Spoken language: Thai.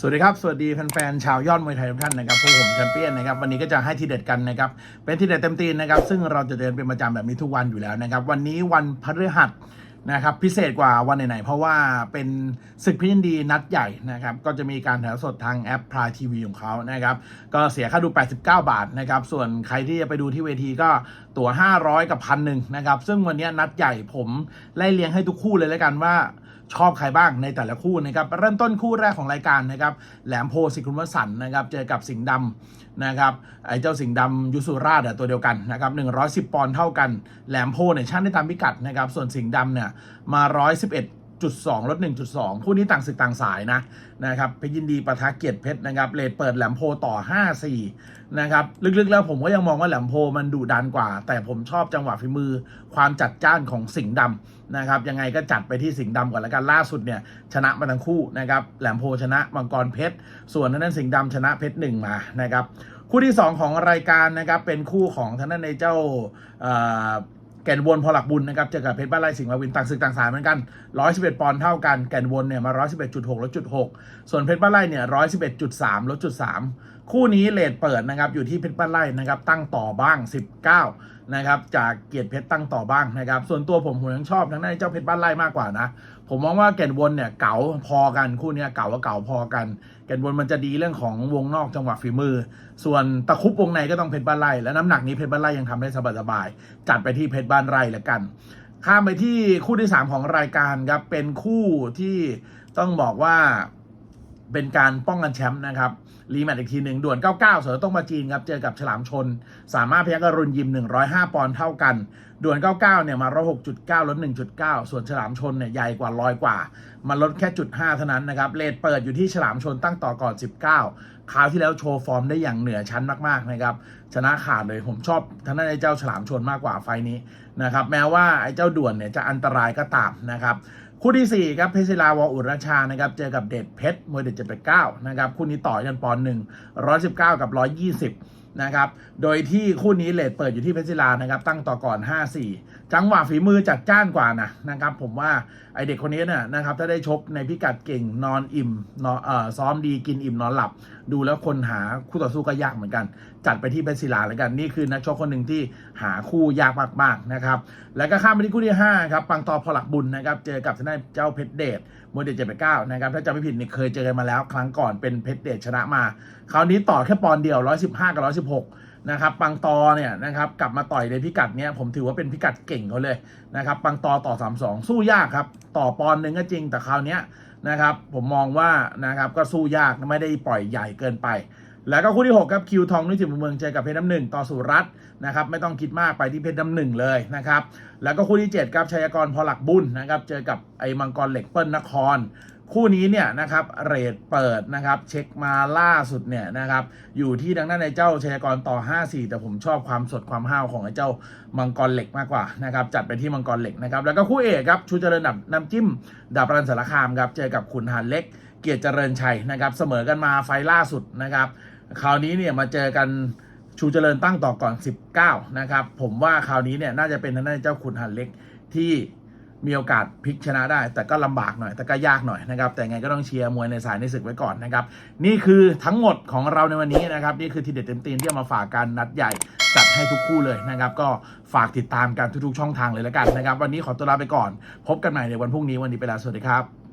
สวัสดีครับ สวัสดีแฟนๆชาวยอดมวยไทยทุกท่านนะครับพวกผมแชมเปี้ยนนะครับวันนี้ก็จะให้ทีเด็ดกันนะครับเป็นทีเด็ดเต็มตีนนะครับซึ่งเราจะเดินเป็นประจำแบบนี้ทุกวันอยู่แล้วนะครับวันนี้วันพฤหัสนะครับพิเศษกว่าวันไหนๆเพราะว่าเป็นศึกพิจินดีนัดใหญ่นะครับก็จะมีการถ่ายสดทางแอปพลายทีวีของเขานะครับก็เสียค่าดู 89 บาทนะครับส่วนใครที่จะไปดูที่เวทีก็ตั๋ว 500 กับพันหนึ่งนะครับซึ่งวันนี้นัดใหญ่ผมไล่เลี้ยงให้ทุกคู่เลยแล้วกันว่า ชอบใครบ้างในแต่ละคู่นะครับ เริ่มต้นคู่แรกของรายการนะครับ แหลมโพสิคุณวสันต์นะครับ เจอกับสิงห์ดำนะครับ ไอ้เจ้าสิงห์ดำยุสุราชตัวเดียวกันนะครับ 110 ปอนด์เท่ากัน แหลมโพเนี่ยชั่งได้ตามพิกัดนะครับ ส่วนสิงห์ดำเนี่ยมา 111 จุด2ลด1.2คู่นี้ต่างศึกต่างสายนะนะครับเพชรยินดีปะทะเกียรติเพชรนะครับเลทเปิดแหลมโพต่อ5-4นะครับลึกๆแล้วผมก็ยังมองว่าแหลมโพมันดุดันกว่า แต่ผมชอบจังหวะฝีมือความจัดจ้านของสิงห์ดำนะครับยังไงก็จัดไปที่สิงห์ดำก่อนแล้วกันล่าสุดเนี่ยชนะมาทั้งคู่นะครับแหลมโพชนะมังกรเพชรส่วนนั้นสิงห์ดำชนะเพชรหนึ่งมานะครับคู่ที่ 2 ของรายการนะครับเป็นคู่ของท่างนั้นในเจ้า ก่นวนพอหลักบุญนะครับเจอกับเพชรบ้านไร่สิงห์มาวินต่างศึกต่างสายเหมือนกัน 111 ปอนด์เท่ากันแก่นวนเนี่ยมา 111.6ลดจุด6ส่วนเพชรบ้านไร่เนี่ย111.3ลดจุด3 คู่นี้เลทเปิดนะครับอยู่ที่เพชรบ้านไร่นะครับตั้งต่อบ้าง 19นะครับจากเกียรติเพชรตั้งต่อบ้างนะครับส่วนตัวผมผมยังชอบทั้งนั้นเจ้าเพชรบ้านไร่มากกว่านะผมมองว่าแก่นวนเนี่ยเก๋าพอกันคู่นี้เก๋ากับเก๋าพอกันแก่นวนมันจะดีเรื่องของวงนอกจังหวะฝีมือ ส่วนตะคุบวงในก็ต้องเพชรบ้านไร่และน้ำหนักนี้เพชรบ้านไร่ยังทำได้สบายๆจัดไปที่เพชรบ้านไร่แล้วกันข้ามไปที่คู่ที่ 3 ของรายการครับเป็นคู่ที่ต้องบอกว่า เป็นการป้องกันแชมป์นะครับ รีแมตช์อีกทีหนึ่งด่วน 99 เสือต้องมาจีนครับ เจอกับฉลามชน สามารถพยักรุณยิม 105 ปอนด์เท่ากัน ด่วน 99 เนี่ยมา106.9ลด1.9ส่วนฉลามชนเนี่ยใหญ่กว่าลอยกว่า มันลดแค่จุด5เท่านั้นนะครับ เลทเปิดอยู่ที่ฉลามชนตั้งต่อก่อน 19 คราวที่แล้วโชว์ฟอร์มได้อย่างเหนือชั้นมากๆนะครับ ชนะขาดเลยผมชอบทางด้านไอ้เจ้าฉลามชนมากกว่าไฟล์นี้นะครับ แม้ว่าไอ้เจ้าด่วนเนี่ยจะอันตรายก็ตามนะครับ คู่ที่ 4 ครับเพชรศิลาวออุรชานะครับเจอกับเดชเพชรมวยเด็ดเจ็ดแปดเก้านะครับคู่นี้ต่อยกันปอนหนึ่งร้อยสิบเก้ากับร้อยยี่สิบ นะครับ โดยที่คู่นี้เลทเปิดอยู่ที่เพชรศิลานะครับ ตั้งต่อก่อน 5-4 จังหวะฝีมือจัดจ้านกว่านะนะครับ ผมว่าไอเด็กคนนี้เนี่ยนะครับ ถ้าได้ชกในพิกัดเก่งนอนอิ่มนอนเอ่อซ้อมดีกินอิ่มนอนหลับ ดูแล้วคนหาคู่ต่อสู้ก็ยากเหมือนกัน จัดไปที่เพชรศิลาแล้วกันนี่คือนักชกคนหนึ่งที่หาคู่ยากมากๆนะครับ แล้วก็ข้ามไปที่คู่ที่5ครับปังตอพอหลักบุญนะครับ เจอกับทางด้านเจ้าเพชรเดช วยเด็ดเจ็ดแปดเก้านะครับถ้าจำไม่ผิดเนี่ยเคยเจอกันมาแล้วครั้งก่อนเป็นเพชรเดชชนะมา คราวนี้ต่อแค่ปอนเดียวร้อยสิบห้ากับร้อยสิบหกนะครับปังตอเนี่ยนะครับกลับมาต่อยในพิกัดเนี้ยผมถือว่าเป็นพิกัดเก่งเขาเลยนะครับปังตอต่อสามสองสู้ยากครับ ต่อปอนหนึ่งก็จริงแต่คราวเนี้ยนะครับผมมองว่านะครับก็สู้ยากไม่ได้ปล่อยใหญ่เกินไป แล้วก็คู่ที่ 6 ครับ คิวทองนุ้ยจิมเมืองเจอกับเพชรน้ำหนึ่งต่อสุรัตน์นะครับไม่ต้องคิดมากไปที่เพชรน้ำหนึ่งเลยนะครับแล้วก็คู่ที่ 7 ครับชัยกรพอหลักบุญนะครับเจอกับไอ้มังกรเหล็กเปิ้ลนคร คู่นี้เนี่ยนะครับเรทเปิดนะครับเช็คมาล่าสุดเนี่ยนะครับอยู่ที่ดังนั้นในเจ้าชัยกรต่อ 5-4 แต่ผมชอบความสดความห้าวของไอ้เจ้ามังกรเหล็กมากกว่านะครับจัดไปที่มังกรเหล็กนะครับแล้วก็คู่เอกครับชูเจริญดับน้ำจิ้มดาบรันสารคามครับเจอกับขุนหารเล็ก เกียรติเจริญชัยนะครับเสมอกันมาไฟล่าสุดนะครับ คราวนี้เนี่ยมาเจอกันชูเจริญตั้งต่อก่อน 19 นะครับ ผมว่าคราวนี้เนี่ยน่าจะเป็นทางด้านเจ้าขุนหันเล็กที่มีโอกาสพลิกชนะได้ แต่ก็ลำบากหน่อย แต่ก็ยากหน่อยนะครับ แต่ไงก็ต้องเชียร์มวยในสายในศึกไว้ก่อนนะครับ นี่คือทั้งหมดของเราในวันนี้นะครับ นี่คือทีเด็ดเต็มตีนที่เอามาฝากกันนัดใหญ่จัดให้ทุกคู่เลยนะครับ ก็ฝากติดตามกันทุกๆช่องทางเลยแล้วกันนะครับ วันนี้ขอตัวลาไปก่อน พบกันใหม่ในวันพรุ่งนี้วันนี้ไปแล้วสวัสดีครับ